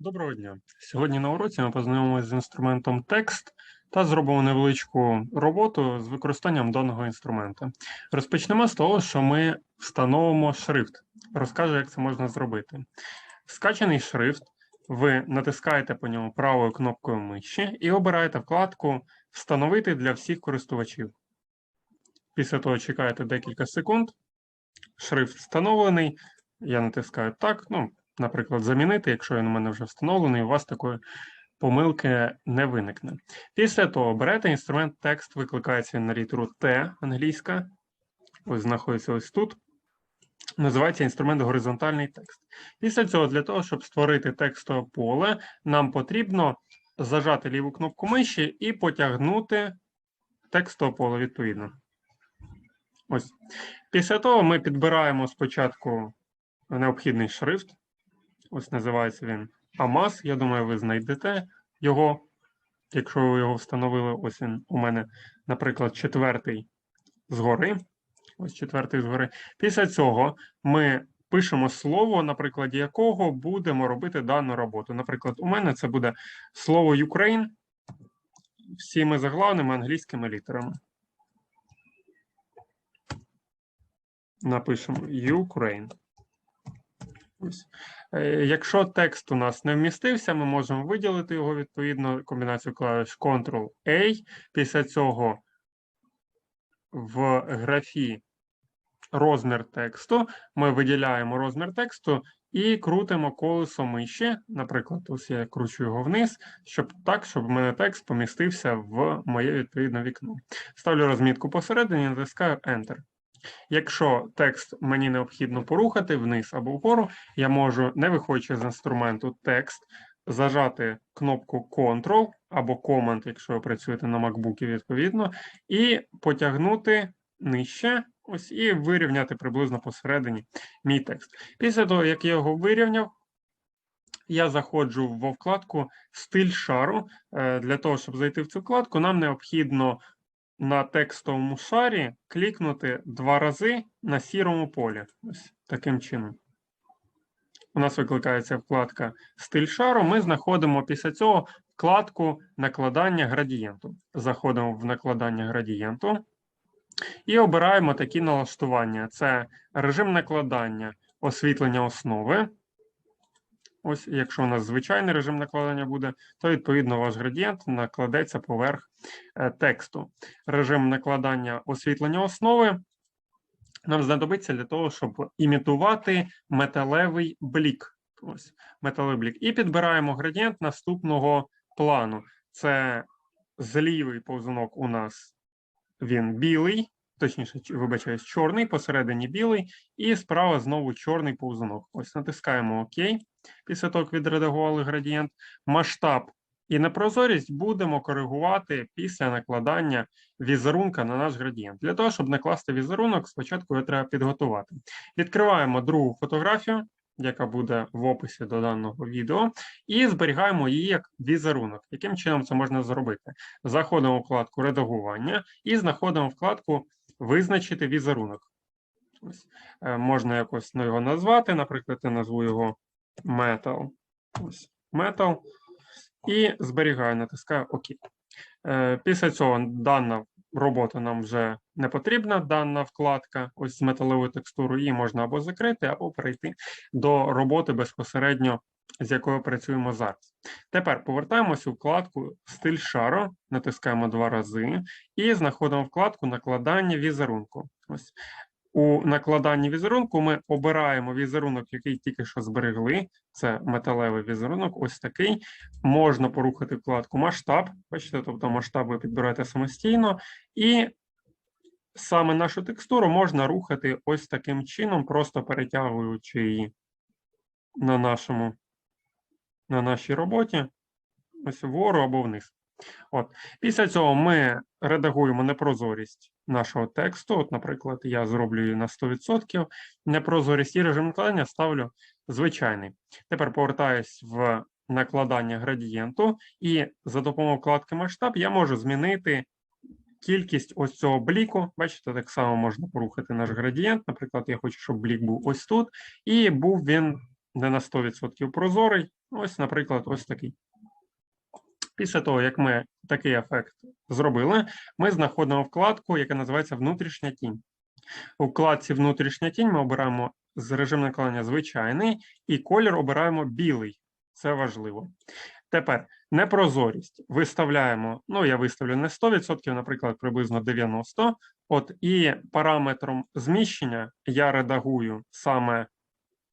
Доброго дня. Сьогодні на уроці ми познайомимося з інструментом текст та зробимо невеличку роботу з використанням даного інструмента. Розпочнемо з того, що ми встановимо шрифт. Розкажу, як це можна зробити. Скачаний шрифт, ви натискаєте по ньому правою кнопкою миші і обираєте вкладку Встановити для всіх користувачів. Після того чекаєте декілька секунд. Шрифт встановлений. Я натискаю так. Ну, наприклад, замінити, якщо він у мене вже встановлений, у вас такої помилки не виникне. Після того берете інструмент текст, викликається на літеру Т англійська. Ось знаходиться ось тут. Називається інструмент горизонтальний текст. Після цього, для того, щоб створити текстове поле, нам потрібно зажати ліву кнопку миші і потягнути текстове поле відповідно. Ось. Після того ми підбираємо спочатку необхідний шрифт. Ось називається він AMAS. Я думаю, ви знайдете його, якщо ви його встановили. Ось він у мене, наприклад, четвертий згори. Ось четвертий згори. Після цього ми пишемо слово, на прикладі якого будемо робити дану роботу. Наприклад, у мене це буде слово Ukraine всіми заглавними англійськими літерами. Напишемо Ukraine. Ось. Е, Якщо текст у нас не вмістився, ми можемо виділити його відповідно комбінацію клавіш Ctrl-A. Після цього в графі розмір тексту ми виділяємо розмір тексту і крутимо колесо миші. Наприклад, ось я кручу його вниз, щоб так, щоб в мене текст помістився в моє відповідне вікно. Ставлю розмітку посередині, натискаю Enter. Якщо текст мені необхідно порухати вниз або вгору, я можу, не виходячи з інструменту текст, зажати кнопку Ctrl або Command, якщо ви працюєте на MacBook, відповідно, і потягнути нижче, ось і вирівняти приблизно посередині мій текст. Після того, як я його вирівняв, я заходжу в вкладку Стиль шару. Е, Для того, щоб зайти в цю вкладку, нам необхідно на текстовому шарі клікнути два рази на сірому полі. Ось таким чином. У нас викликається вкладка Стиль шару. Ми знаходимо після цього вкладку накладання градієнту. Заходимо в накладання градієнту і обираємо такі налаштування: це режим накладання, освітлення основи. Ось, якщо у нас звичайний режим накладання буде, то відповідно ваш градієнт накладеться поверх е, тексту. Режим накладання освітлення основи нам знадобиться для того, щоб імітувати металевий блік. Ось металевий блік. І підбираємо градієнт наступного плану. Це злівий повзунок у нас він білий, точніше, вибачаюсь, чорний, посередині білий, і справа знову чорний повзунок. Ось натискаємо ОК. Після того, як відредагували градієнт, масштаб і непрозорість будемо коригувати після накладання візерунка на наш градієнт. Для того, щоб накласти візерунок, спочатку його треба підготувати. Відкриваємо другу фотографію, яка буде в описі до даного відео, і зберігаємо її як візерунок. Яким чином це можна зробити? Заходимо у вкладку редагування і знаходимо вкладку Визначити візерунок. Ось. Е, Можна якось ну, його назвати, наприклад, я назву його Metal. Ось Metal. І зберігаю, натискаю ОК. Е, Після цього дана робота нам вже не потрібна, дана вкладка ось з металевою текстурою, її можна або закрити, або перейти до роботи безпосередньо, з якою працюємо зараз. Тепер повертаємося у вкладку Стиль шару, натискаємо два рази і знаходимо вкладку Накладання візерунку. Ось у накладанні візерунку ми обираємо візерунок, який тільки що зберегли. Це металевий візерунок, ось такий. Можна порухати вкладку масштаб. Бачите, тобто масштаб ви підбираєте самостійно, і саме нашу текстуру можна рухати ось таким чином, просто перетягуючи її на нашому на нашій роботі, ось вгору або вниз. От. Після цього ми редагуємо непрозорість нашого тексту. От, наприклад, я зроблю її на 100%. Непрозорість і режим накладання ставлю звичайний. Тепер повертаюсь в накладання градієнту, і за допомогою вкладки масштаб я можу змінити кількість ось цього бліку. Бачите, так само можна порухати наш градієнт. Наприклад, я хочу, щоб блік був ось тут, і був він не на 100% прозорий. Ось, наприклад, ось такий. Після того, як ми такий ефект зробили, ми знаходимо вкладку, яка називається внутрішня тінь. У вкладці внутрішня тінь ми обираємо з режиму накладення звичайний і колір обираємо білий. Це важливо. Тепер непрозорість виставляємо, ну я виставлю не 100%, наприклад, приблизно 90%. От і параметром зміщення я редагую саме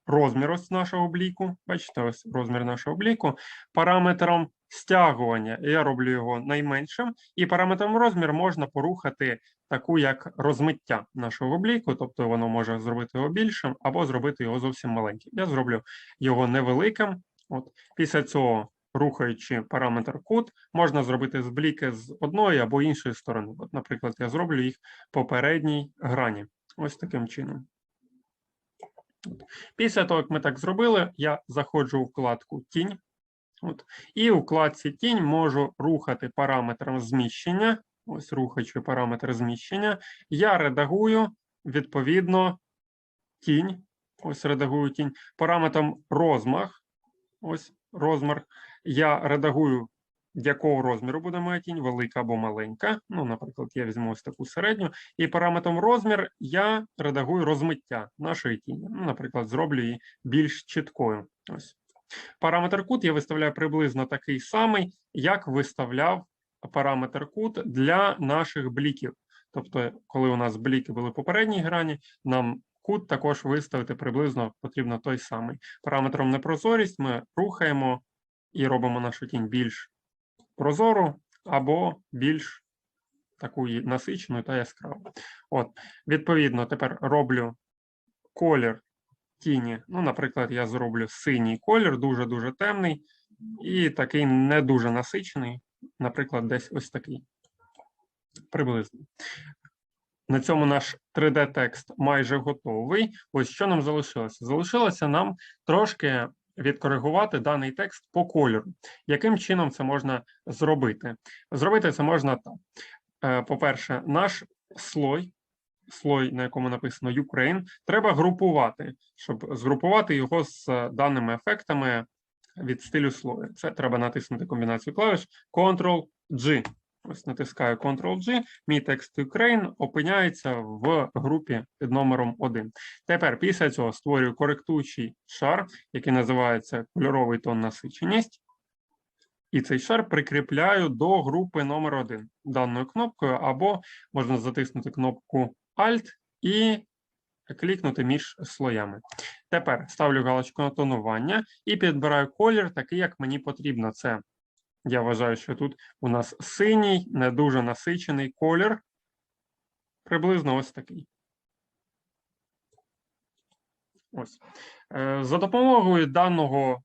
розмір ось нашого бліку. Бачите, ось розмір нашого бліку. Параметром стягування я роблю його найменшим, і параметром розмір можна порухати таку як розмиття нашого бліку, тобто воно може зробити його більшим або зробити його зовсім маленьким. Я зроблю його невеликим. От після цього, рухаючи параметр кут, можна зробити з бліки з одної або іншої сторони. От, наприклад, я зроблю їх по передній грані. Ось таким чином. Після того, як ми так зробили, я заходжу у вкладку Тінь. От. І у вкладці Тінь можу рухати параметром зміщення. Ось рухаючи параметр зміщення. Я редагую відповідно тінь. Ось редагую тінь. Параметром розмах. Ось розмір. Я редагую, якого розміру буде моя тінь, велика або маленька. Ну, наприклад, я візьму ось таку середню. І параметром розмір я редагую розмиття нашої тіні. Ну, наприклад, зроблю її більш чіткою. Ось. Параметр кут я виставляю приблизно такий самий, як виставляв параметр кут для наших бліків. Тобто, коли у нас бліки були в попередній грані, нам кут також виставити приблизно потрібно той самий. Параметром непрозорість ми рухаємо і робимо нашу тінь більш прозору або більш таку насичену та яскраву. От, відповідно, тепер роблю колір тіні. Ну, наприклад, я зроблю синій колір, дуже-дуже темний, і такий не дуже насичений, наприклад, десь ось такий. Приблизно. На цьому наш 3D-текст майже готовий. Ось що нам залишилося? Залишилося нам трошки відкоригувати даний текст по кольору. Яким чином це можна зробити? Зробити це можна так. Е, По-перше, наш слой, слой, на якому написано Ukraine, треба групувати, щоб згрупувати його з е, даними ефектами від стилю слою. Це треба натиснути комбінацію клавіш Ctrl-G. Ось натискаю Ctrl-G, мій текст Ukraine опиняється в групі під номером 1. Тепер після цього створюю коректуючий шар, який називається кольоровий тон насиченість. І цей шар прикріпляю до групи номер 1 даною кнопкою, або можна затиснути кнопку Alt і клікнути між слоями. Тепер ставлю галочку на тонування і підбираю колір такий, як мені потрібно. Це я вважаю, що тут у нас синій, не дуже насичений колір. Приблизно ось такий. Ось. Е, За допомогою даного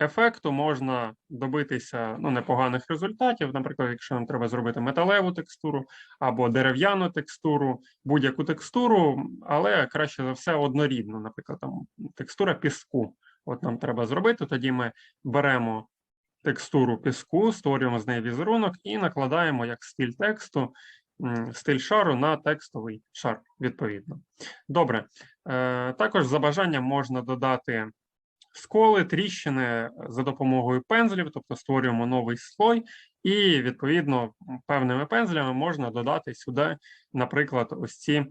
ефекту можна добитися ну, непоганих результатів. Наприклад, якщо нам треба зробити металеву текстуру або дерев'яну текстуру, будь-яку текстуру, але краще за все однорідну. Наприклад, там текстура піску. От нам треба зробити. Тоді ми беремо текстуру піску, створюємо з неї візерунок і накладаємо як стиль тексту, стиль шару на текстовий шар, відповідно. Добре. Е, Також за бажанням можна додати сколи, тріщини за допомогою пензлів, тобто створюємо новий слой, і відповідно певними пензлями можна додати сюди, наприклад, ось ці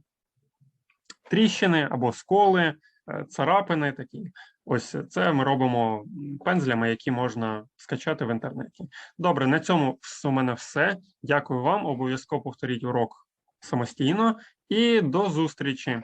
тріщини або сколи, е, царапини такі. Ось це ми робимо пензлями, які можна скачати в інтернеті. Добре, на цьому у мене все. Дякую вам. Обов'язково повторіть урок самостійно і до зустрічі.